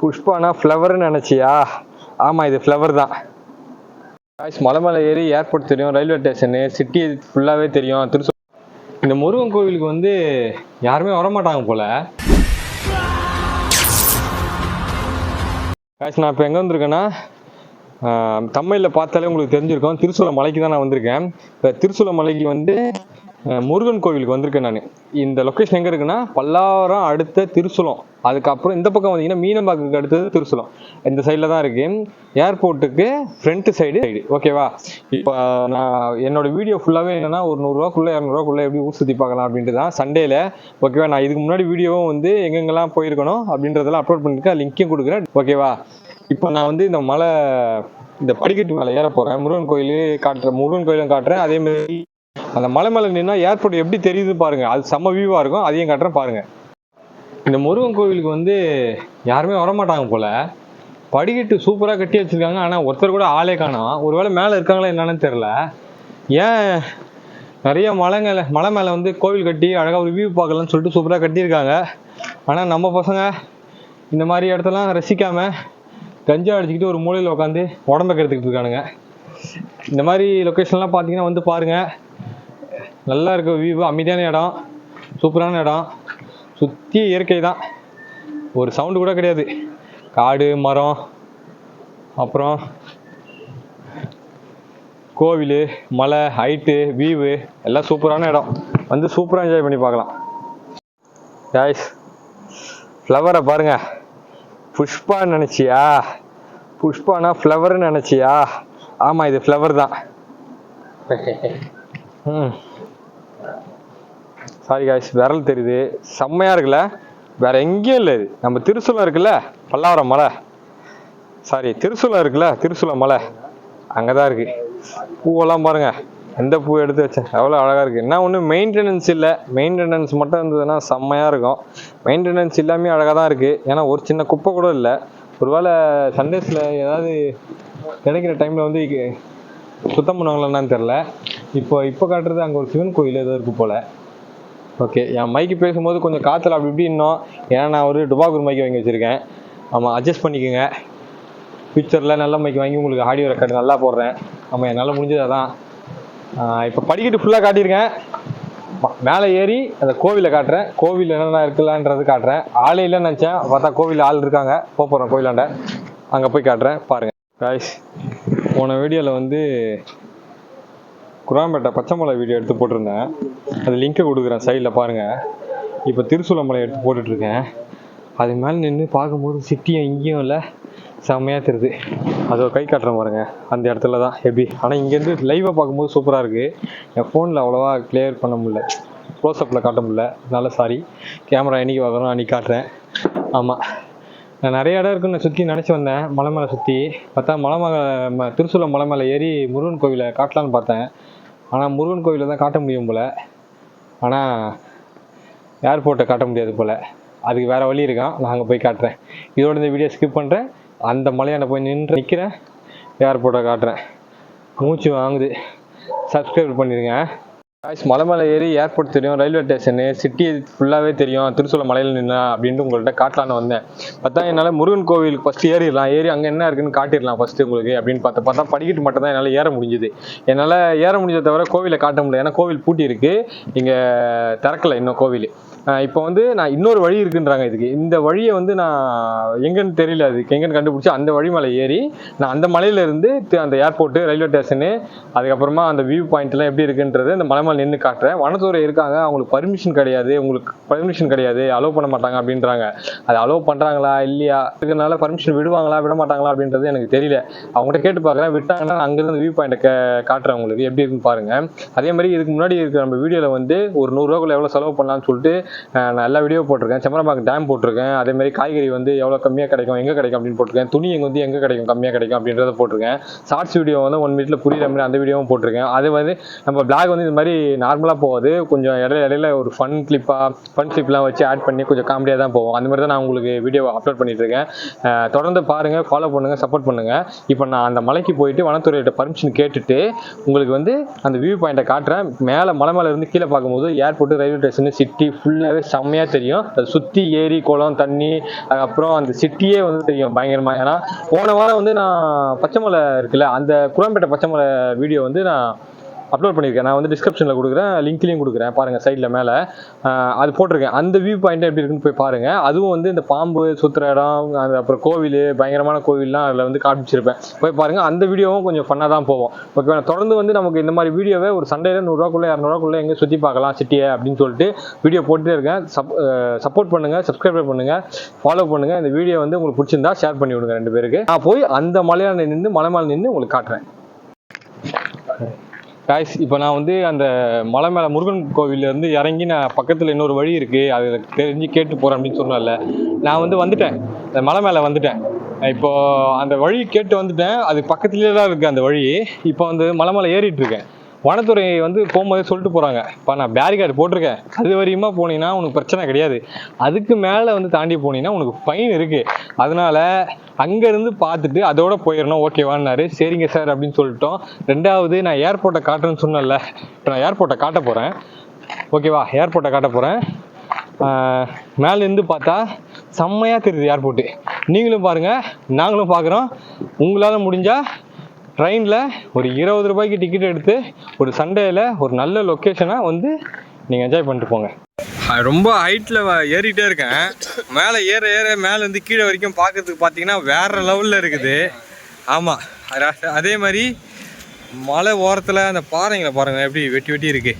புஷ்பானா ஃப்ளவர்னு நினச்சியா? ஆமாம் இது ஃப்ளவர் தான். காய்ஸ் மலை மேலே ஏறி ஏர்போர்ட் தெரியும் ரயில்வே ஸ்டேஷனு சிட்டி ஃபுல்லாகவே தெரியும். திருச்சி இந்த முருகன் கோவிலுக்கு வந்து யாருமே வரமாட்டாங்க போல. காய்ஸ் நான் இப்போ எங்கே வந்திருக்கேன்னா தமிழில் பார்த்தாலே உங்களுக்கு தெரிஞ்சிருக்கும். திருச்சூல மலைக்கு தான் நான் வந்திருக்கேன். இப்போ திருச்சூல மலைக்கு வந்து முருகன் கோவிலுக்கு வந்திருக்கேன் நான். இந்த லொக்கேஷன் எங்கே இருக்குன்னா பல்லாவரம் அடுத்த திருசூலம். அதுக்கப்புறம் இந்த பக்கம் வந்தீங்கன்னா மீனம்பாக்குக்கு அடுத்தது திருசூலம். இந்த சைடில் தான் இருக்கு. ஏர்போர்ட்டுக்கு ஃப்ரண்ட் சைடு சைடு ஓகேவா இப்போ நான் என்னோட வீடியோ ஃபுல்லாகவே என்னன்னா ஒரு நூறுரூவாக்குள்ளே இரநூறுவாக்குள்ளே எப்படி ஊர் சுற்றி பார்க்கலாம் அப்படின்ட்டு தான் சண்டேல ஓகேவா நான் இதுக்கு முன்னாடி வீடியோவும் வந்து எங்கெங்கெல்லாம் போயிருக்கணும் அப்படின்றதெல்லாம் அப்லோட் பண்ணிருக்கேன். லிங்க்கையும் கொடுக்குறேன். ஓகேவா இப்போ நான் வந்து இந்த மலை இந்த படிக்கட்டு மேலே ஏற போகிறேன் முருகன் கோயில் காட்டுறேன் முருகன் கோயிலும் காட்டுறேன். அதே மாதிரி அந்த மலை மேலே நின்னா ஏர்போர்ட் எப்படி தெரியுது பாருங்க. அது செம்ம வியூவாக இருக்கும். அதையும் காட்டுறேன் பாருங்க. இந்த முருகன் கோவிலுக்கு வந்து யாருமே வரமாட்டாங்க போல. படிக்கட்டு சூப்பராக கட்டி வச்சிருக்காங்க. ஆனால் ஒருத்தர் கூட ஆளே காணும். ஒருவேளை மேலே இருக்காங்களா என்னன்னு தெரில ஏன் நிறைய மலைங்கள மலை மேலே வந்து கோவில் கட்டி அழகாக ஒரு வியூ பார்க்கலாம்னு சொல்லிட்டு சூப்பராக கட்டியிருக்காங்க. ஆனால் நம்ம பசங்க இந்த மாதிரி இடத்தெல்லாம் ரசிக்காம கஞ்சா அடிச்சுக்கிட்டு ஒரு மூலையில் உட்காந்து உடம்ப கெடுத்துக்கிட்டு இருக்கானுங்க. இந்த மாதிரி லொக்கேஷன்லாம் பார்த்தீங்கன்னா வந்து பாருங்கள் நல்லா இருக்க வியூ அமைதியான இடம் சூப்பரான இடம். சுற்றி இயற்கை தான் ஒரு சவுண்டு கூட கிடையாது. காடு மரம் அப்புறம் கோவில் மலை ஹைட்டு வியூவு எல்லாம் சூப்பரான இடம். வந்து சூப்பராக என்ஜாய் பண்ணி பார்க்கலாம். காய்ஸ் ஃப்ளவரை பாருங்க. புஷ்பான்னு நினச்சியா? புஷ்பானா ஃப்ளவர்னு நினச்சியா? ஆமாம் இது ஃப்ளவர் தான். ம். சாரி காய்ஸ் விரல் தெரியுது. செம்மையாக இருக்குல்ல? வேற எங்கேயும் இல்லை இது. நம்ம திருசூலம் இருக்குல்ல? பல்லாவரம் மலை. சாரி திருசூலம் இருக்குல்ல? திருசூலம் மலை. அங்கே தான் இருக்கு. பூவெல்லாம் பாருங்க. எந்த பூ எடுத்து வச்சேன் எவ்வளோ அழகாக இருக்குது என்ன ஒன்றும் மெயின்டெனன்ஸ் இல்லை. மெயின்டெனன்ஸ் மட்டும் இருந்ததுன்னா செம்மையாக இருக்கும். மெயின்டெனன்ஸ் இல்லாமே அழகாக தான் இருக்குது ஏன்னா ஒரு சின்ன குப்பை கூட இல்லை. ஒருவேளை சண்டேஸில் ஏதாவது கிடைக்கிற டைமில் வந்து சுத்தம் பண்ணுவாங்களா என்னன்னு தெரில இப்போ இப்போ காட்டுறது அங்கே ஒரு சிவன் கோயில் ஏதோ இருக்குது போல். ஓகே என் மைக்கு பேசும்போது கொஞ்சம் காற்றுல அப்படி இப்படி இன்னும். ஏன்னா நான் ஒரு டுபாகூர் மைக்கு வாங்கி வச்சுருக்கேன். ஆமாம் அட்ஜஸ்ட் பண்ணிக்கோங்க. ஃபியூச்சரில் நல்ல மைக்கு வாங்கி உங்களுக்கு ஆடியோ ரெக்கார்டு நல்லா போடுறேன். ஆமாம் என்னால் முடிஞ்சது அதான். இப்போ படிக்கட்டு ஃபுல்லாக காட்டியிருக்கேன். மேலே ஏறி அந்த கோவிலை காட்டுறேன். கோவில் என்னென்ன இருக்கலான்றது காட்டுறேன். ஆளே இல்லைன்னு நினச்சேன். பார்த்தா கோவில் ஆள் இருக்காங்க. போக போகிறோம் கோவிலாண்ட அங்கே போய் காட்டுறேன். பாருங்கள் காய்ஸ் போன வீடியோவில் வந்து குராம்பேட்டை பச்சைமலை வீடியோ எடுத்து போட்டிருந்தேன். அது லிங்கை கொடுக்குறேன் சைடில் பாருங்கள் இப்போ திருசூலமலை எடுத்து போட்டுட்ருக்கேன். அது மேலே நின்று பார்க்கும்போது சிட்டியும் இங்கேயும் இல்லை செம்மையாக தெரியுது. அது ஒரு கை காட்டுறேன் பாருங்க. அந்த இடத்துல தான் எப்படி? ஆனால் இங்கேருந்து லைவாக பார்க்கும்போது சூப்பராக இருக்குது என் ஃபோனில் அவ்வளோவா கிளியர் பண்ண முடியல. க்ளோஸ்அப்பில் காட்ட முடியல. அதனால சாரி கேமரா என்னைக்கு பார்க்குறோம் அன்றைக்கி காட்டுறேன். ஆமாம் நான் நிறைய இடம் இருக்குன்னு சுற்றி நினச்சி வந்தேன். மலை மேலே சுற்றி பார்த்தா மலை மேலே ம- திருசூலம் மலை மேலே ஏறி முருகன் கோவிலை காட்டலான்னு பார்த்தேன். ஆனால் முருகன் கோவிலில் தான் காட்ட முடியும் போல். ஆனால் ஏர்போர்ட்டை காட்ட முடியாது போல். அதுக்கு வேறு வழி இருக்கான் நான் அங்கே போய் காட்டுறேன். இதோட இந்த வீடியோ ஸ்கிப் பண்ணுறேன் அந்த மலையாண்ட போய் நின்று நிற்கிறேன் ஏர்போர்ட்டை காட்டுறேன். மூச்சு வாங்குது. சப்ஸ்கிரைப் பண்ணிடுங்க காய்ஸ் மலை மேலே ஏறி ஏர்போர்ட் தெரியும் ரயில்வே ஸ்டேஷனு சிட்டி ஃபுல்லாகவே தெரியும் திருச்சூல மலையில் நின்னா அப்படின்ட்டு உங்கள்கிட்ட காட்டலான்னு வந்தேன். பார்த்தா என்னால் முருகன் கோவிலுக்கு ஃபஸ்ட்டு ஏறிடலாம். ஏறி அங்கே என்ன இருக்குன்னு காட்டிடலாம் ஃபஸ்ட்டு உங்களுக்கு அப்படின்னு பார்த்தா பார்த்தா படிக்கட்டு மட்டும் தான் என்னால் ஏற முடிஞ்சுது. என்னால் ஏற முடிஞ்சதை தவிர கோவிலை காட்ட முடியல. ஏன்னா கோவில் பூட்டி இருக்கு. இங்கே திறக்கலை இன்னும் கோவில். இப்போ வந்து நான் இன்னொரு வழி இருக்குன்றாங்க இதுக்கு. இந்த வழியை வந்து நான் எங்கன்னு தெரியல அதுக்கு. எங்கன்னு கண்டுபிடிச்சி அந்த வழி மேலே ஏறி நான் அந்த மலையிலேருந்து அந்த ஏர்போர்ட்டு ரயில்வே ஸ்டேஷனு அதுக்கப்புறமா அந்த வியூ பாயிண்ட்லாம் எப்படி இருக்குன்றது அந்த மலை மேலே நின்று காட்டுறேன். வனத்துறை இருக்காங்க. அவங்களுக்கு பர்மிஷன் கிடையாது. உங்களுக்கு பர்மிஷன் கிடையாது. அலோவ் பண்ண மாட்டாங்க அப்படின்றாங்க. அது அலோவ் பண்ணுறாங்களா இல்லையா? இருக்கிறதுனால பர்மிஷன் விடுவாங்களா? விட மாட்டாங்களா? அப்படின்றது எனக்கு தெரியல. அவங்ககிட்ட கேட்டு பார்க்குறேன். விட்டாங்கன்னா அங்கேருந்து வியூ பாயிண்ட்டை காட்டுறேன் உங்களுக்கு. எப்படி இருக்குன்னு பாருங்கள் அதே மாதிரி இதுக்கு முன்னாடி இருக்கிற நம்ம வீடியோவில் வந்து ஒரு நூறுரூவாக்குள்ள எவ்வளோ செலவு பண்ணலாம்னு சொல்லிட்டு நான் எல்லா வீடியோ போட்டிருக்கேன். செம்மரம்பாக்கம் டேம் போட்டிருக்கேன். அதேமாதிரி காய்கறி வந்து எவ்வளோ கம்மியாக கிடைக்கும் எங்கே கிடைக்கும் அப்படின்னு போட்டிருக்கேன். துணி எங்கே வந்து எங்கே கிடைக்கும் கம்மியாக கிடைக்கும் அப்படின்றத போட்டிருக்கேன். ஷார்ட்ஸ் வீடியோ வந்து ஒன் மினிட்ல புரியுற மாதிரி அந்த வீடியோவும் போட்டிருக்கேன். அது வந்து நம்ம பிளாக் வந்து இந்த மாதிரி நார்மலாக போகாது. கொஞ்சம் இடையில இடையில ஒரு ஃபன் கிளிப்பாக ஃபன் கிளிப்லாம் வச்சு ஆட் பண்ணி கொஞ்சம் காமெடியாக தான் போவோம். அந்த மாதிரி தான் நான் உங்களுக்கு வீடியோ அப்லோட் பண்ணிட்டு இருக்கேன். தொடர்ந்து பாருங்க ஃபாலோ பண்ணுங்கள் சப்போர்ட் பண்ணுங்கள் இப்போ நான் அந்த மலைக்கு போயிட்டு வனத்துறையிட்ட பர்மிஷன் கேட்டுட்டு உங்களுக்கு வந்து அந்த வியூ பாயிண்ட்டை காட்டுறேன். மேலே மலை மேலே இருந்து கீழே பார்க்கும்போது airport railway station city full ஃபுல்லாகவே செம்மையாக தெரியும். அதை சுற்றி ஏரி குளம் தண்ணி அதுக்கப்புறம் அந்த சிட்டியே வந்து தெரியும் பயங்கரமாக ஏன்னா போன வாரம் வந்து நான் பச்சைமலை இருக்குல்ல அந்த குளம்பேட்டை பச்சைமலை வீடியோ வந்து நான் அப்லோட் பண்ணியிருக்கேன். நான் வந்து டிஸ்கிரிப்ஷனில் கொடுக்குறேன் லிங்க்லேயும் கொடுக்குறேன். பாருங்கள் சைடில் மேலே. அது போட்டிருக்கேன். அந்த வியூ பாயிண்ட் எப்படி இருக்குன்னு போய் பாருங்கள் அதுவும் வந்து இந்த பாம்பு சுற்றுற இடம் அது அப்புறம் கோவில் பயங்கரமான கோவில்லாம் அதில் வந்து காமிச்சிருப்பேன். போய் பாருங்கள் அந்த வீடியோவும் கொஞ்சம் ஃபன்னாக தான் போவோம் ஓகே தொடர்ந்து வந்து நமக்கு இந்த மாதிரி வீடியோவை ஒரு சண்டேல நூறுரூவாக்குள்ளே இரநூறுவாக்குள்ளே எங்கே சுற்றி பார்க்கலாம் சிட்டியை அப்படின்னு சொல்லிட்டு வீடியோ போட்டுட்டே இருக்கேன். சப் சப்போர்ட் பண்ணுங்கள் சப்ஸ்கிரைப் பண்ணுங்கள் ஃபாலோ பண்ணுங்கள் இந்த வீடியோ வந்து உங்களுக்கு பிடிச்சிருந்தா ஷேர் பண்ணி விடுங்க ரெண்டு பேருக்கு. நான் போய் அந்த மலையாள நின்று மலை மேலே நின்று உங்களுக்கு காட்டுறேன். காய்ஸ் இப்போ நான் வந்து அந்த மலை மேலே முருகன் கோவிலேருந்து இறங்கி நான் பக்கத்தில் இன்னொரு வழி இருக்குது அது தெரிஞ்சு கேட்டு போகிறேன் அப்படின்னு சொன்னேன்ல நான் வந்து வந்துட்டேன். அந்த மலை மேலே வந்துட்டேன். இப்போது அந்த வழி கேட்டு வந்துட்டேன். அது பக்கத்துலேயே தான் இருக்குது அந்த வழி. இப்போ வந்து மலை மேலே ஏறிட்டு இருக்கேன். வனத்துறை வந்து போகும்போதே சொல்லிட்டு போகிறாங்க இப்போ நான் பேரிகார்டு போட்டிருக்கேன். அது வரையுமா போனீங்கன்னா உனக்கு பிரச்சனை கிடையாது. அதுக்கு மேலே வந்து தாண்டி போனீங்கன்னா உனக்கு ஃபைன் இருக்குது அதனால் அங்கேருந்து பார்த்துட்டு அதோட போயிடணும். ஓகேவான்னாரு சரிங்க சார் அப்படின்னு சொல்லிட்டோம். ரெண்டாவது நான் ஏர்போர்ட்டை காட்டுறேன்னு சொன்னேன்ல. இப்போ நான் ஏர்போர்ட்டை காட்ட போகிறேன் ஓகேவா ஏர்போர்ட்டை காட்ட போகிறேன் மேலேருந்து பார்த்தா செம்மையாக தெரியுது ஏர்போர்ட்டு நீங்களும் பாருங்கள் நாங்களும் பார்க்குறோம். உங்களால் முடிஞ்சால் ட்ரெயினில் ஒரு இருபது ரூபாய்க்கு டிக்கெட் எடுத்து ஒரு சண்டேல ஒரு நல்ல லொக்கேஷனாக வந்து நீங்கள் என்ஜாய் பண்ணிட்டு போங்க. ரொம்ப ஹைட்டில் ஏறிட்டே இருக்கேன். மேலே ஏற ஏற மேலேருந்து கீழே வரைக்கும் பார்க்கறதுக்கு பார்த்தீங்கன்னா வேற லெவலில் இருக்குது. ஆமாம் அதே மாதிரி மலை ஓரத்தில் அந்த பாறைங்களை பாருங்கள் எப்படி வெட்டி வெட்டி இருக்கு.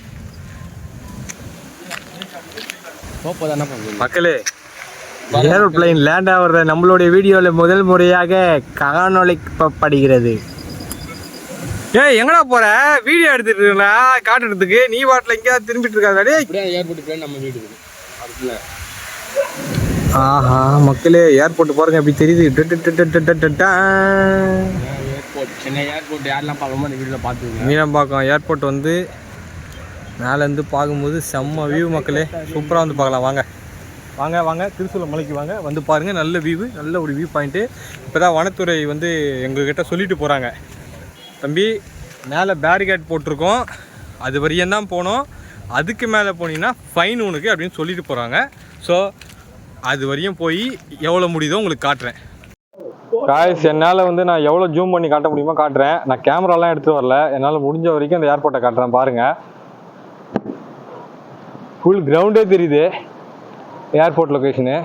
மக்களே ஏரோப்ளைன் லேண்ட் ஆகுறத நம்மளுடைய வீடியோவில் முதல் முறையாக காணொளிக்கப்படுகிறது ஏ எங்கடா போற? வீடியோ எடுத்துட்டு இருக்கா காட்டுறதுக்கு. நீ பாட்டில் எங்கேயாவது திரும்பிட்டு இருக்காதாடி ஏர்போர்ட் நம்ம வீடு அதுக்குள்ள. ஆஹா மக்களே ஏர்போர்ட் பாருங்க அப்படி தெரியுது. ஏர்போர்ட் சென்னை ஏர்போர்ட் யாரெல்லாம் பார்க்கணுமோ அந்த வீடியோவில் மீனம் மீனம்பாக்கம் ஏர்போர்ட் வந்து மேலேருந்து பார்க்கும்போது செம்ம வியூ மக்களே. சூப்பராக வந்து பார்க்கலாம். வாங்க. வாங்க வாங்க. திருசூலம் மலைக்கு வாங்க. வந்து பாருங்கள் நல்ல வியூ நல்ல ஒரு வியூ பாயிண்ட்டு இப்போ தான் வனத்துறை வந்து எங்கள்கிட்ட சொல்லிட்டு போகிறாங்க தம்பி மேலே பேரிகேட் போட்டிருக்கோம். அது வரையும் தான் போனோம். அதுக்கு மேலே போனீங்கன்னா ஃபைன் உனக்கு அப்படின்னு சொல்லிட்டு போகிறாங்க ஸோ அது வரையும் போய் எவ்வளோ முடியுதோ உங்களுக்கு காட்டுறேன். காய்ஸ் என்னால் வந்து நான் எவ்வளோ ஜூம் பண்ணி காட்ட முடியுமோ காட்டுறேன். நான் கேமராலாம் எடுத்துகிட்டு வரல. என்னால் முடிஞ்ச வரைக்கும் அந்த ஏர்போர்ட்டை காட்டுறேன் பாருங்கள் ஃபுல் கிரவுண்டே தெரியுது. ஏர்போர்ட் லொக்கேஷனு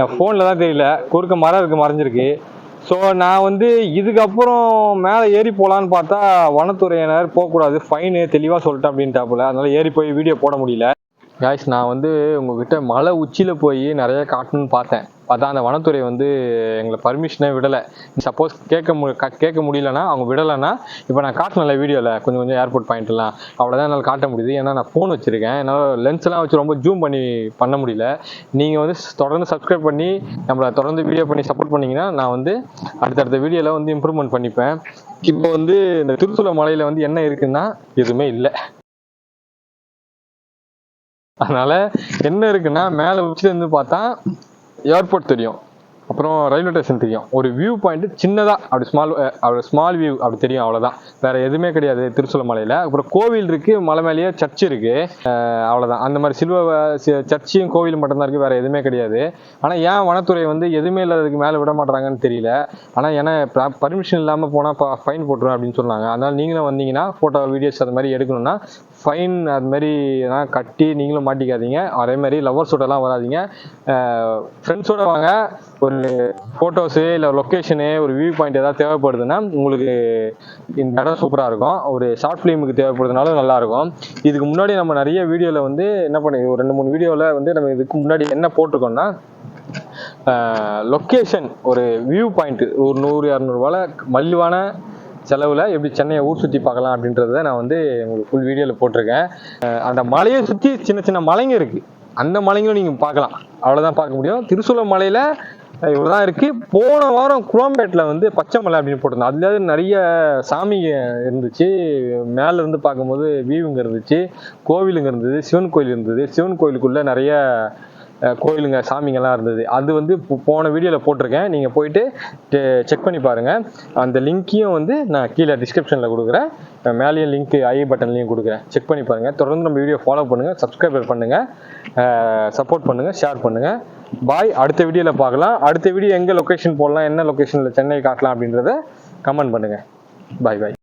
என் ஃபோனில் தான் தெரியல. குறுக்க மரம் இருக்குது மறைஞ்சிருக்கு. ஸோ நான் வந்து இதுக்கப்புறம் மேலே ஏறி போகலான்னு பார்த்தா வனத்துறையினர் போகக்கூடாது. ஃபைனு தெளிவாக சொல்லிட்டேன் அப்படின்ட்டாப்புல. அதனால ஏறி போய் வீடியோ போட முடியல. காய்ஸ் நான் வந்து உங்ககிட்ட மலை உச்சியில் போய் நிறைய காட்டணும்னு பார்த்தேன். பார்த்தா அந்த வனத்துறை வந்து எங்களை பர்மிஷனே விடலை. சப்போஸ் கேட்க மு கேட்க முடியலன்னா அவங்க விடலைன்னா இப்போ நான் காட்டினல வீடியோவில் கொஞ்சம் கொஞ்சம் ஏர்போர்ட் பாயிண்ட்லாம் அவ்வளோதான் என்னால் காட்ட முடியுது. ஏன்னா நான் ஃபோன் வச்சுருக்கேன். என்னால் லென்ஸ்லாம் வச்சு ரொம்ப ஜூம் பண்ணி பண்ண முடியல. நீங்கள் வந்து தொடர்ந்து சப்ஸ்கிரைப் பண்ணி நம்மளை தொடர்ந்து வீடியோ பண்ணி சப்போர்ட் பண்ணிங்கன்னா நான் வந்து அடுத்தடுத்த வீடியோவில் வந்து இம்ப்ரூவ்மெண்ட் பண்ணிப்பேன். இப்போ வந்து இந்த திருச்சூல மலையில் வந்து என்ன இருக்குன்னா எதுவுமே இல்லை. அதனால் என்ன இருக்குன்னா மேலே உச்சிலேருந்து பார்த்தா ஏர்போர்ட் தெரியும். அப்புறம் ரயில்வே ஸ்டேஷன் தெரியும். ஒரு வியூ பாயிண்ட் சின்னதாக அப்படி ஸ்மால் அப்படி ஸ்மால் வியூ அப்படி தெரியும் அவ்வளோதான் வேற எதுவுமே கிடையாது திருச்சூல மலையில். அப்புறம் கோவில் இருக்கு மலை மேலேயே சர்ச் இருக்கு. அவ்வளோதான் அந்த மாதிரி சில்வ சர்ச்சையும் கோவில் மட்டும்தான் இருக்கு வேற எதுவுமே கிடையாது. ஆனால் ஏன் வனத்துறை வந்து எதுவுமே இல்லாததுக்கு மேலே விட மாட்டாங்கன்னு தெரியல. ஆனால் ஏன்னா பர்மிஷன் இல்லாமல் போனால் ஃபைன் போட்டுரும் அப்படின்னு சொன்னாங்க. அதனால நீங்களும் வந்தீங்கன்னா ஃபோட்டோ வீடியோஸ் அது மாதிரி எடுக்கணும்னா ஃபைன் அது மாதிரி கட்டி நீங்களும் மாட்டிக்காதீங்க. அதே மாதிரி லவர்ஸோடலாம் வராதீங்க. ஃப்ரெண்ட்ஸோட வாங்க. ஒரு ஃபோட்டோஸு இல்லை லொக்கேஷனு ஒரு வியூ பாயிண்ட் ஏதாவது தேவைப்படுதுன்னா உங்களுக்கு இந்த இடம் சூப்பராக இருக்கும். ஒரு ஷார்ட் ஃபிலிமுக்கு தேவைப்படுதுனாலும் நல்லாயிருக்கும் இதுக்கு முன்னாடி நம்ம நிறைய வீடியோவில் வந்து என்ன பண்ணி ஒரு ரெண்டு மூணு வீடியோவில் வந்து நம்ம இதுக்கு முன்னாடி என்ன போட்டிருக்கோம்னா லொக்கேஷன் ஒரு வியூ பாயிண்ட் ஒரு நூறு இரநூறுவால மலிவான செலவில் எப்படி சென்னையை ஊர் சுற்றி பார்க்கலாம் அப்படின்றத நான் வந்து உங்களுக்கு ஃபுல் வீடியோவில் போட்டிருக்கேன். அந்த மலையை சுற்றி சின்ன சின்ன மலைங்க இருக்குது அந்த மலைங்களும் நீங்கள் பார்க்கலாம். அவ்வளோதான் பார்க்க முடியும். திருசூல மலையில் இவ்வளோதான் இருக்குது போன வாரம் குளம்பேட்டில் வந்து பச்சை மலை அப்படின்னு போட்டிருந்தோம். அதுல நிறைய சாமி இருந்துச்சு. மேலே இருந்து பார்க்கும்போது வியூங்க இருந்துச்சு கோவிலுங்க இருந்தது சிவன் கோயில் இருந்தது. சிவன் கோயிலுக்குள்ளே நிறைய கோயிலுங்க சாமிங்கெல்லாம் இருந்தது. அது வந்து போன வீடியோவில் போட்டிருக்கேன். நீங்கள் போயிட்டு செக் பண்ணி பாருங்கள் அந்த லிங்க்கையும் வந்து நான் கீழே டிஸ்கிரிப்ஷனில் கொடுக்குறேன். மேலேயும் லிங்க் ஐ பட்டன்லையும் கொடுக்குறேன். செக் பண்ணி பாருங்கள் தொடர்ந்து நம்ம வீடியோ ஃபாலோ பண்ணுங்கள் சப்ஸ்கிரைபர் பண்ணுங்கள் சப்போர்ட் பண்ணுங்கள் ஷேர் பண்ணுங்கள் பாய் அடுத்த வீடியோவில் பார்க்கலாம். அடுத்த வீடியோ எங்கே லொக்கேஷன் போடலாம் என்ன லொக்கேஷனில் சென்னை காட்டலாம் அப்படின்றத கமெண்ட் பண்ணுங்கள் பாய் பாய்